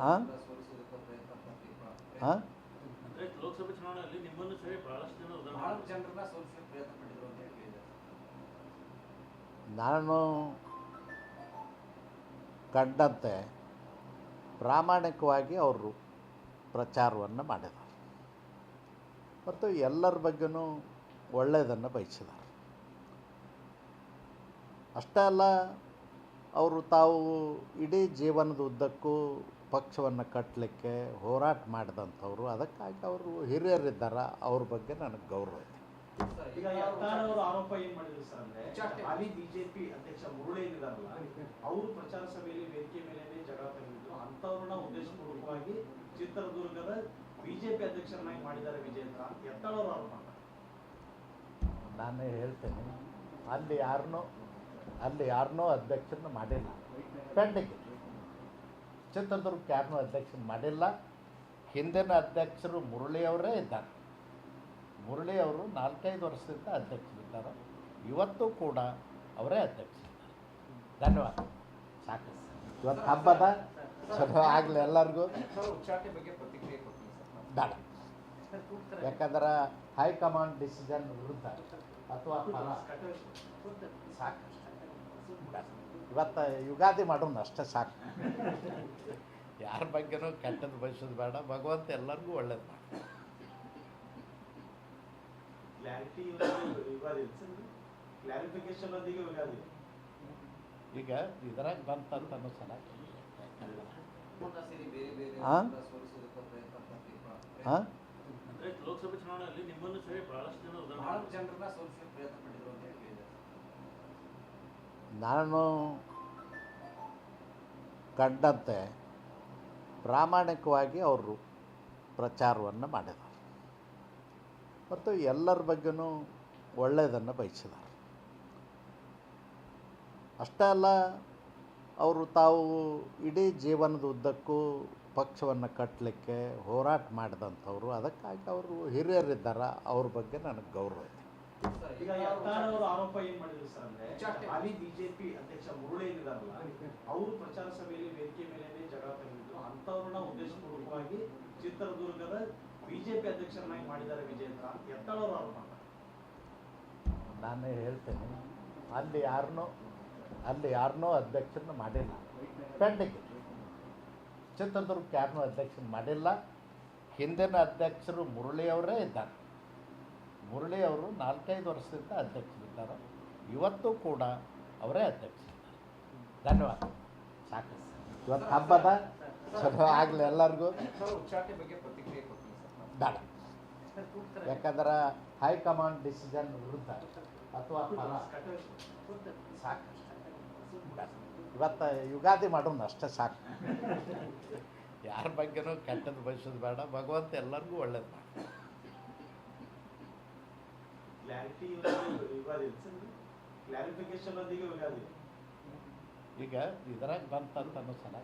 ಹಾಂ ಹಾಂ ನಾನು ಕಂಡಂತೆ ಪ್ರಾಮಾಣಿಕವಾಗಿ ಅವರು ಪ್ರಚಾರವನ್ನು ಮಾಡಿದ್ದಾರೆ. ಮತ್ತು ಎಲ್ಲರ ಬಗ್ಗೆನೂ ಒಳ್ಳೆಯದನ್ನು ಬಯಸಿದ್ದಾರೆ. ಅಷ್ಟೇ ಅಲ್ಲ ಅವರು ತಾವು ಇಡೀ ಜೀವನದ ಉದ್ದಕ್ಕೂ ಪಕ್ಷವನ್ನು ಕಟ್ಟಲಿಕ್ಕೆ ಹೋರಾಟ ಮಾಡಿದಂಥವ್ರು ಅದಕ್ಕಾಗಿ ಅವರು ಹಿರಿಯರಿದ್ದಾರೆ ಅವ್ರ ಬಗ್ಗೆ ನನಗೆ ಗೌರವ ಇದೆ. ಸರ್, ಈಗ ಈಗ ಅವರು ಆರೋಪ ಏನ್ ಮಾಡಿದ್ರು ಸರ್ ಅಂದ್ರೆ ಚಾಟೆ. ಹಾಲಿ ಬಿಜೆಪಿ ಅಧ್ಯಕ್ಷ ಮುರುಳಿ ಏನಿದಾರಲ್ಲ ಅವರು ಪ್ರಚಾರ ಸಭೆಯಲ್ಲಿ ವೇದಿಕೆ ಮೇಲೆ ಜಗಳ ತೆಗೆದಿದ್ರು ಅಂತವ್ರನ್ನ ಉದ್ದೇಶಪೂರ್ವಕವಾಗಿ ಚಿತ್ರದುರ್ಗದ ಬಿಜೆಪಿ ಅಧ್ಯಕ್ಷರನ್ನಾಗಿ ಮಾಡಿದ್ದಾರೆ ವಿಜೇಂದ್ರ ಅಂತ ಯತ್ನಾಳ್ ಆರೋಪ ಮಾಡ್ತಾರೆ. ನಾನು ಹೇಳ್ತೇನೆ ಅಲ್ಲಿ ಯಾರನ್ನೋ ಅಲ್ಲಿ ಯಾರನ್ನೋ ಅಧ್ಯಕ್ಷರನ್ನ ಮಾಡಿಲ್ಲ. ಪೆಂಡಿಂಗ್ ಚಿತ್ರದುರ್ಗಕ್ಕೆ ಯಾರನ್ನೂ ಅಧ್ಯಕ್ಷ ಮಾಡಿಲ್ಲ. ಹಿಂದಿನ ಅಧ್ಯಕ್ಷರು ಮುರಳಿಯವರೇ ಇದ್ದಾರೆ. ಮುರಳಿ ಅವರು ನಾಲ್ಕೈದು ವರ್ಷದಿಂದ ಅಧ್ಯಕ್ಷರಿದ್ದಾರೆ. ಇವತ್ತು ಕೂಡ ಅವರೇ ಅಧ್ಯಕ್ಷರಿದ್ದಾರೆ. ಧನ್ಯವಾದ. ಸಾಕು. ಇವತ್ತು ಹಬ್ಬದ ಚಲೋ ಆಗಲಿ ಎಲ್ಲರಿಗೂ. ಬೇಡ. ಯಾಕಂದ್ರೆ ಹೈಕಮಾಂಡ್ ಡಿಸಿಷನ್ ವಿರುದ್ಧ ಅಥವಾ ಸಾಕು. ಇವತ್ತು ಯುಗಾದಿ ಮಾಡೋಣ ಅಷ್ಟೇ ಸಾಕು. ಯಾರ ಬಗ್ಗೆನೂ ಕೆಟ್ಟದ್ದು ಬಯಸೋದು ಬೇಡ. ಭಗವಂತ ಎಲ್ಲರಿಗೂ ಒಳ್ಳೇದು ಮಾಡಿ ಈಗ ಇದ್ರಾಗ ಬಂತಂತ ಅನ್ನೋ ಸಲ ಪೂರ್ಣ ಸೇರಿ ಬೇರೆ ಬೇರೆ ಹಾ? ಲೋಕಸಭೆ ಚುನಾವಣೆಯಲ್ಲಿ ನಿಮ್ಮನ್ನು ಸರಿ ಬಹಳಷ್ಟು ಜನ ಬಹಳ ಜನರನ್ನ ಸೋಲಿಸಲಿಕ್ಕೆ ಪ್ರಯತ್ನ ಪಟ್ಟಿದ್ರು. ಹೇಳಿದ್ದಾರೆ ನಾನು ಕಂಡಂತೆ ಪ್ರಾಮಾಣಿಕವಾಗಿ ಅವರು ಪ್ರಚಾರವನ್ನು ಮಾಡಿದ್ದಾರೆ. ಮತ್ತು ಎಲ್ಲರ ಬಗ್ಗೆನೂ ಒಳ್ಳೆಯದನ್ನು ಬಯಸಿದ್ದಾರೆ. ಅಷ್ಟೇ ಅಲ್ಲ, ಅವರು ತಾವು ಇಡೀ ಜೀವನದ ಉದ್ದಕ್ಕೂ ಪಕ್ಷವನ್ನು ಕಟ್ಟಲಿಕ್ಕೆ ಹೋರಾಟ ಮಾಡಿದಂಥವ್ರು, ಅದಕ್ಕಾಗಿ ಅವರು ಹಿರಿಯರಿದ್ದಾರೆ. ಅವ್ರ ಬಗ್ಗೆ ನನಗೆ ಗೌರವ ಇದೆ. ಈಗ ಯತ್ನಾಳ್ ಅವರು ಆರೋಪ ಏನ್ ಮಾಡಿದ್ರು ಸರ್ ಅಂದ್ರೆ. ಹಾಲಿ ಬಿಜೆಪಿ ಅಧ್ಯಕ್ಷ ಮುರುಳಿ ಏನಿದಾರಲ್ಲ ಅವರು ಪ್ರಚಾರ ಸಭೆಯಲ್ಲಿ ವೇದಿಕೆ ಮೇಲೆ ಜಗಳ ತೆಗೆದಿದ್ರು ಅಂತವ್ರನ್ನ ಉದ್ದೇಶಪೂರ್ವಕವಾಗಿ ಚಿತ್ರದುರ್ಗದ ಬಿಜೆಪಿ ಅಧ್ಯಕ್ಷರನ್ನಾಗಿ ಮಾಡಿದ್ದಾರೆ ವಿಜೇಂದ್ರ ಅಂತ ಯತ್ನಾಳ್ ಅವರು ಆರೋಪ ನಾನು ಹೇಳ್ತೇನೆ ಅಲ್ಲಿ ಯಾರನ್ನೂ ಅಲ್ಲಿ ಯಾರನ್ನೂ ಅಧ್ಯಕ್ಷರನ್ನ ಮಾಡಿಲ್ಲ. ಪೆಂಡಿಂಗ್. ಇದೆ. ಚಿತ್ರದುರ್ಗಕ್ಕೆ ಯಾರನ್ನೂ ಅಧ್ಯಕ್ಷನ ಮಾಡಿಲ್ಲ. ಹಿಂದಿನ ಅಧ್ಯಕ್ಷರು ಮುರಳಿಯವರೇ ಇದ್ದಾರೆ. ಮುರಳಿ ಅವರು ನಾಲ್ಕೈದು ವರ್ಷದಿಂದ ಅಧ್ಯಕ್ಷರಿದ್ದಾರೆ ಇವತ್ತು ಕೂಡ ಅವರೇ ಅಧ್ಯಕ್ಷರಿದ್ದಾರೆ ಧನ್ಯವಾದ. ಸಾಕು. ಇವತ್ತು ಹಬ್ಬದ ಚಲೋ ಆಗಲಿ ಎಲ್ಲರಿಗೂ. ಬೇಡ. ಯಾಕಂದ್ರೆ ಹೈಕಮಾಂಡ್ ಡಿಸಿಷನ್ ವಿರುದ್ಧ ಅಥವಾ ಸಾಕು. ಇವತ್ತು ಯುಗಾದಿ ಮಾಡೋಣ ಅಷ್ಟೇ ಸಾಕು. ಯಾರ ಬಗ್ಗೆನೂ ಕೆಟ್ಟದ್ದು ಬಯಸೋದು ಬೇಡ. ಭಗವಂತ ಎಲ್ಲರಿಗೂ ಒಳ್ಳೇದು ಮಾಡಿ ಕ್ಲಾರಿಟಿ ಯುಗಾದಿ ಕ್ಲಾರಿಫಿಕೇಶನ್ ಒಂದಿಗೆ ಯುಗಾದಿ ಈಗ ಇದ್ರಾಗ ಬಂತಂತ ಅನ್ನೋ ಸಲ